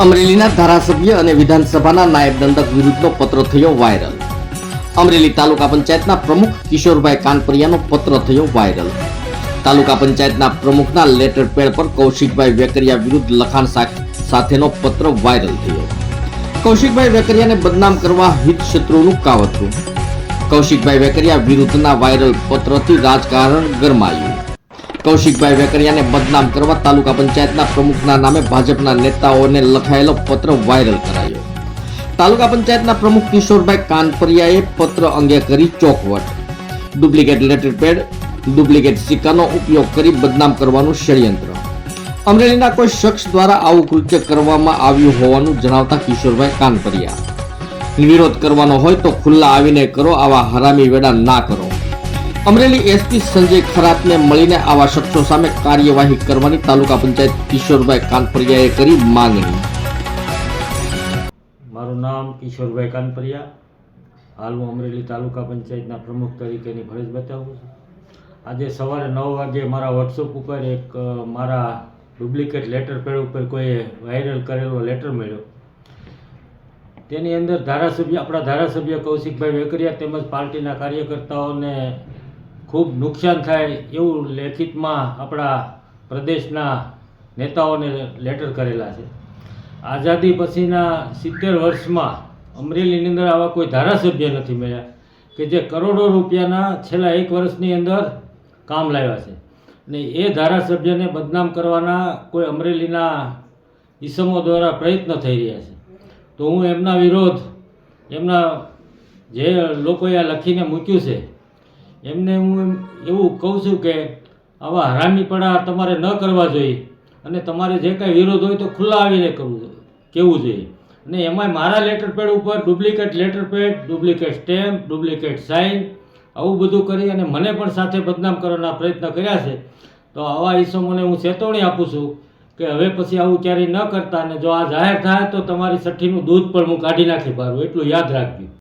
અમરેલીના ધારાસભ્ય અને વિધાનસભાના નાયબ દંડક વિરુદ્ધનો પત્ર થયો વાયરલ. અમરેલી તાલુકા પંચાયતના પ્રમુખ કિશોરભાઈ કાનપરિયાનો પત્ર થયો વાયરલ. તાલુકા પંચાયતના પ્રમુખના લેટર પેડ પર કૌશિકભાઈ વેકરિયા વિરુદ્ધ લખાણ સાથેનો પત્ર વાયરલ થયો. કૌશિકભાઈ વેકરિયાને બદનામ કરવા હિત શત્રુનું કાવતરું. કૌશિકભાઈ વેકરિયા વિરુદ્ધના વાયરલ પત્રથી રાજકારણ ગરમાયું. કૌશિકભાઈ વેકરિયાને બદનામ કરવા તાલુકા પંચાયતના પ્રમુખના નામે ભાજપના નેતાઓને લખાયેલો પત્ર વાયરલ કરાયો. તાલુકા પંચાયતના પ્રમુખ કિશોરભાઈ કાનપરિયાએ પત્ર અંગે કરી ચોકવટ ડુપ્લિકેટ લેટર પેડ, ડુપ્લિકેટ સિક્કાનો ઉપયોગ કરી બદનામ કરવાનું ષડયંત્ર. અમરેલીના કોઈ શખ્સ દ્વારા આવું કૃત્ય કરવામાં આવ્યું હોવાનું જણાવતા કિશોરભાઈ કાનપરિયા. વિરોધ કરવાનો હોય તો ખુલ્લા આવીને કરો, આવા હરામી વેડા ના કરો. અમરેલી એસપી સંજય ખરાતને મળીને આવા શખ્સો સામે કાર્યવાહી કરવાની તાલુકા પંચાયત કિશોરભાઈ કાનપરિયાએ કરી માંગણી. મારું નામ કિશોરભાઈ કાનપરિયા. હાલ હું અમરેલી તાલુકા પંચાયતના પ્રમુખ તરીકેની ફરજ બતાવું છું. આજે સવારે નવ વાગે મારા વોટ્સઅપ ઉપર એક મારા ડુપ્લિકેટ લેટર પેડ ઉપર કોઈએ વાયરલ કરેલો લેટર મળ્યો. તેની અંદર ધારાસભ્ય, આપણા ધારાસભ્ય કૌશિકભાઈ વેકરિયા તેમજ પાર્ટીના કાર્યકર્તાઓને ખૂબ નુકસાન થાય એવું લેખિતમાં આપણા પ્રદેશના નેતાઓને લેટર કરેલા છે. આઝાદી પછીના સિત્તેર વર્ષમાં અમરેલીની અંદર આવા કોઈ ધારાસભ્ય નથી મળ્યા કે જે કરોડો રૂપિયાના છેલ્લા એક વર્ષની અંદર કામ લાવ્યા છે. ને એ ધારાસભ્યને બદનામ કરવાના કોઈ અમરેલીના ઈસમો દ્વારા પ્રયત્ન થઈ રહ્યા છે. તો હું એમના વિરોધ, એમના જે લોકોએ આ લખીને મૂક્યું છે એમને હું એમ એવું કહું છું કે આવા હરામીપણા તમારે ન કરવા જોઈએ. અને તમારે જે કાંઈ વિરોધ હોય તો ખુલ્લા આવીને કરવું જોઈએ કહેવું જોઈએ. અને એમાંય મારા લેટર પેડ ઉપર duplicate letter pad duplicate stamp duplicate sign આવું બધું કરી અને મને પણ સાથે બદનામ કરવાના પ્રયત્ન કર્યા છે. તો આવા ઈસમોને હું ચેતવણી આપું છું કે હવે પછી આવું ક્યારેય ન કરતા અને જો આ જાહેર થાય તો તમારી સઠ્ઠીનું દૂધ પણ હું કાઢી નાખી પારું એટલું યાદ રાખજો.